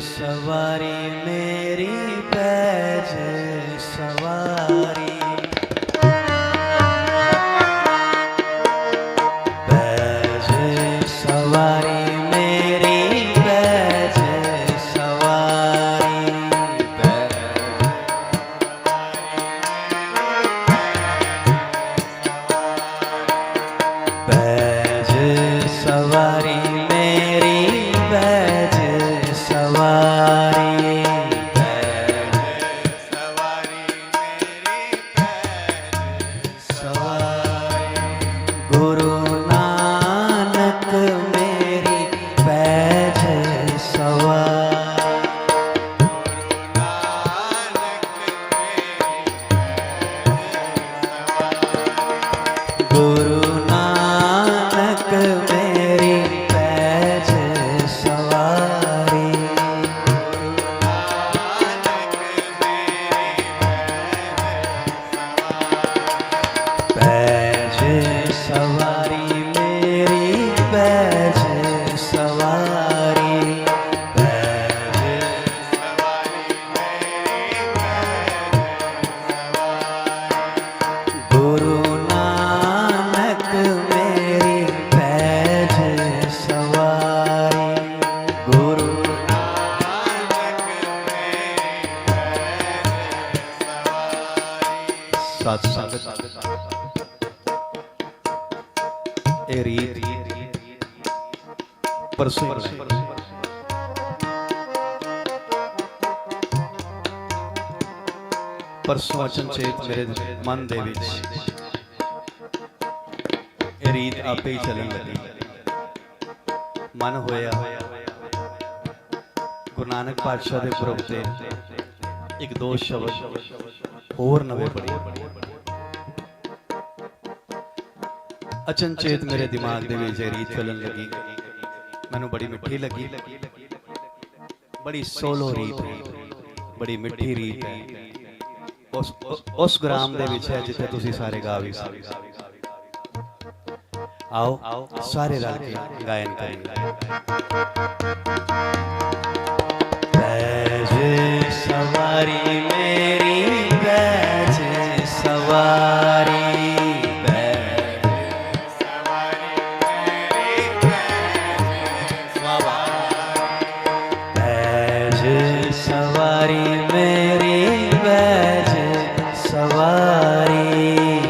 ਸਵਾਰੀ ਮੇਰੀ ਸਤ ਸੰਗਤ ਇਹ ਰੀਤ ਪਰਸੋਂ ਪਰਸੋਂ ਅਚਨਚੇਤ ਮੇਰੇ ਮਨ ਦੇ ਵਿੱਚ। ਇਹ ਰੀਤ ਆਪੇ ਹੀ ਚੱਲਣ ਲੱਗੀ। ਮਨ ਹੋਇਆ। ਗੁਰੂ ਨਾਨਕ ਪਾਤਸ਼ਾਹ ਦੇ ਪੁਰਬ ਤੇ ਇੱਕ ਦੋ ਸ਼ਬਦ ਹੋਰ ਨਵੇਂ ਪੜ੍ਹੇ ਅਚਨਚੇਤ ਮੇਰੇ ਦਿਮਾਗ ਦੇ ਵਿੱਚ ਇਹ ਰੀਤ ਚੱਲਣ ਲੱਗੀ। ਮੈਨੂੰ ਬੜੀ ਮਿੱਠੀ ਲੱਗੀ। ਬੜੀ ਸੋਲੋ ਰੀਤ ਹੈ। ਬੜੀ ਮਿੱਠੀ ਰੀਤ ਹੈ। ਉਸ ਉਸ- ਗ੍ਰਾਮ ਦੇ ਵਿੱਚ ਹੈ ਜਿੱਥੇ ਤੁਸੀਂ ਸਾਰੇ ਗਾ ਵੀ ਸਕਦੇ ਆਓ, ਸਾਰੇ ਰਲ ਕੇ ਗਾਇਨ ਕਰੀਏ। ਪੈਜ ਸਵਾਰੀ ਸਵਾਰੀ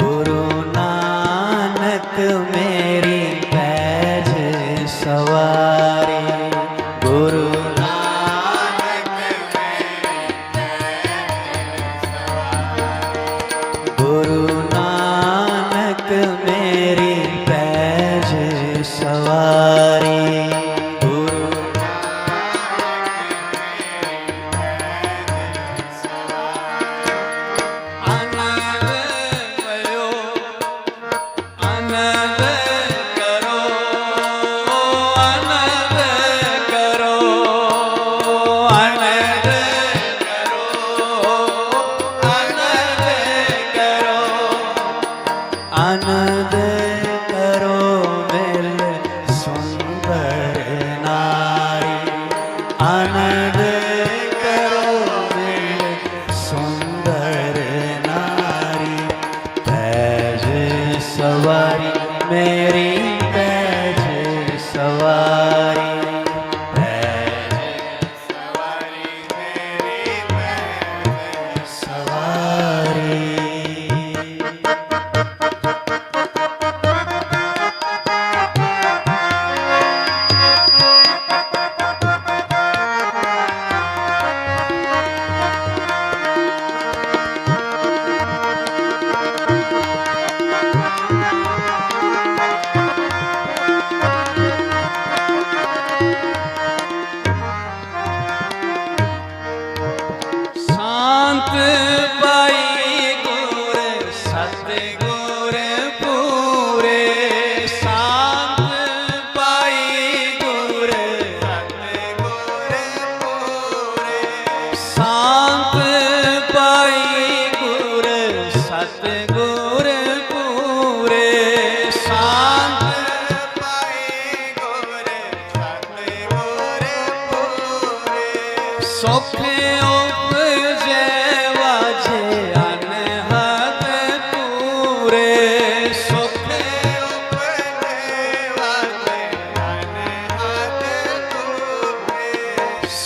ਗੁਰੂ ਨਾਨਕ ਮੇਰੀ ਪੈਜ ਸਵਾਰੀ ਗੁਰੂ ਨਾਨਕ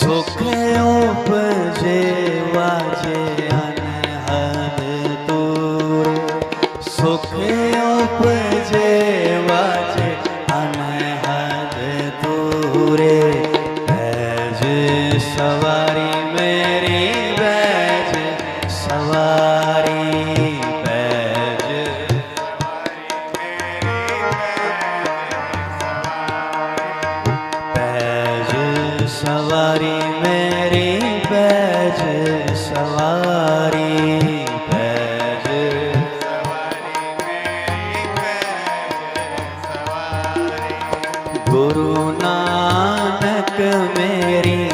ઠોકલ્યો પજે વાજે અનહદ તોરે સુખ્યો પજે વાજે અનહદ તોરે ભેજ સવારી મેરી ભેજ સવારી ਗੁਰੂ ਨਾਨਕ ਮੇਰੀ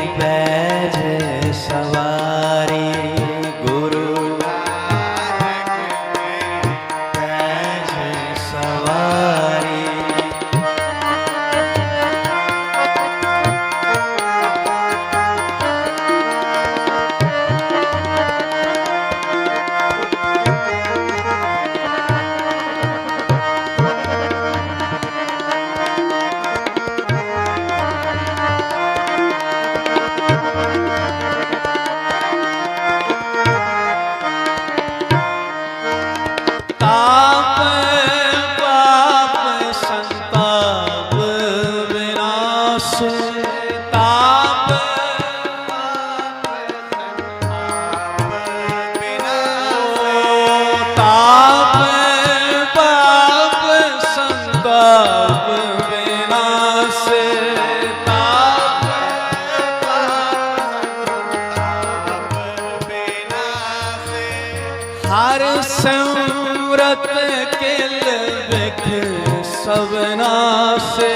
ਸਭਨਾ ਸੇ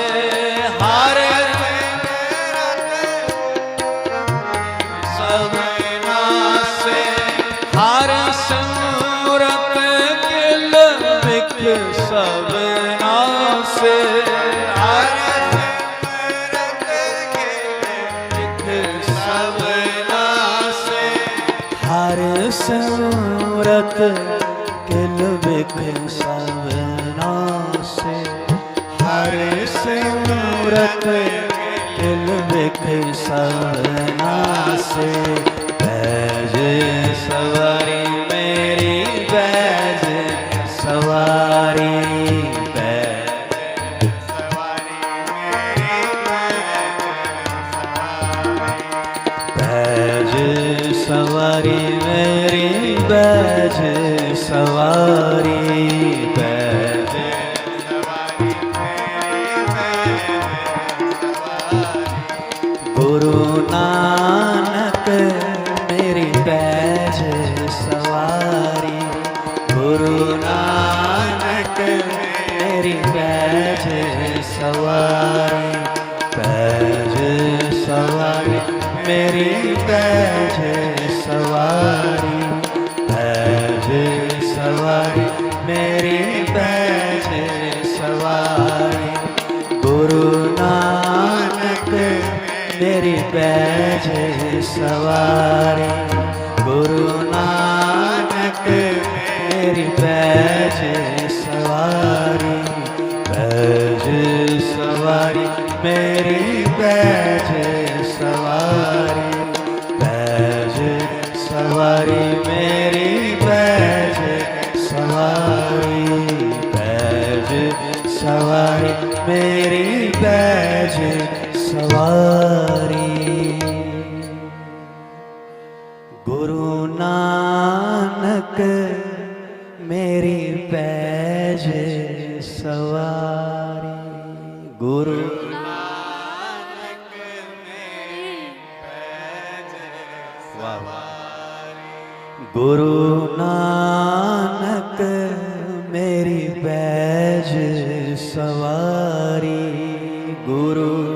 ਹਰ ਸਭਨਾ ਸੇ ਹਰ ਸੰਵਰਤ ਕਿਲ ਵਿਖ ਸਭਨਾ ਸੇ ਹਰ ਵਿਖ ਸਭਨਾ ਹਰ ਸਮਰਤ ਕਿਲ ਵਿਖ ਸਵਨਾਸੇ ਹਰ ਸਮਰਤ ਕਿਲ ਵਿਖ ਸਵਨਾਸੇ ਬੈਜ ਸਵਾਰੀ ਬੈਜ ਸਵਾਰੀ ਮੇਰੀ ਬੈਜ ਸਵਾਰੀ ਬੈਜ ਸਵਾਰੀ ਮੇਰੀ ਬੈਜ ਸਵਾਰੀ ਗੁਰੂ ਨਾਨਕ ਮੇਰੀ ਬੈਜ ਸਵਾਰੀ ਗੁਰੂ ਨਾਨਕ ਮੇਰੀ ਬੈਜ ਸਵਾਰੀ ਬੈਜ ਸਵਾਰੀ ਮੇਰੀ ਬੈਜ ਸਵਾਰੀ ਬੈਜ ਸਵਾਰੀ ਮੇਰੀ ਬੈਜ ਸਵਾਰੀ ਬੈਜ ਸਵਾਰੀ ਮੇਰੀ ਬੈਜ ਸਵਾਰੀ ਗੁਰੂ ਨਾਨਕ ਨੇ ਪੈਜ ਸਵਾਰੀ। ਗੁਰੂ ਨਾਨਕ ਮੇਰੀ ਪੈਜ ਸਵਾਰੀ। ਗੁਰੂ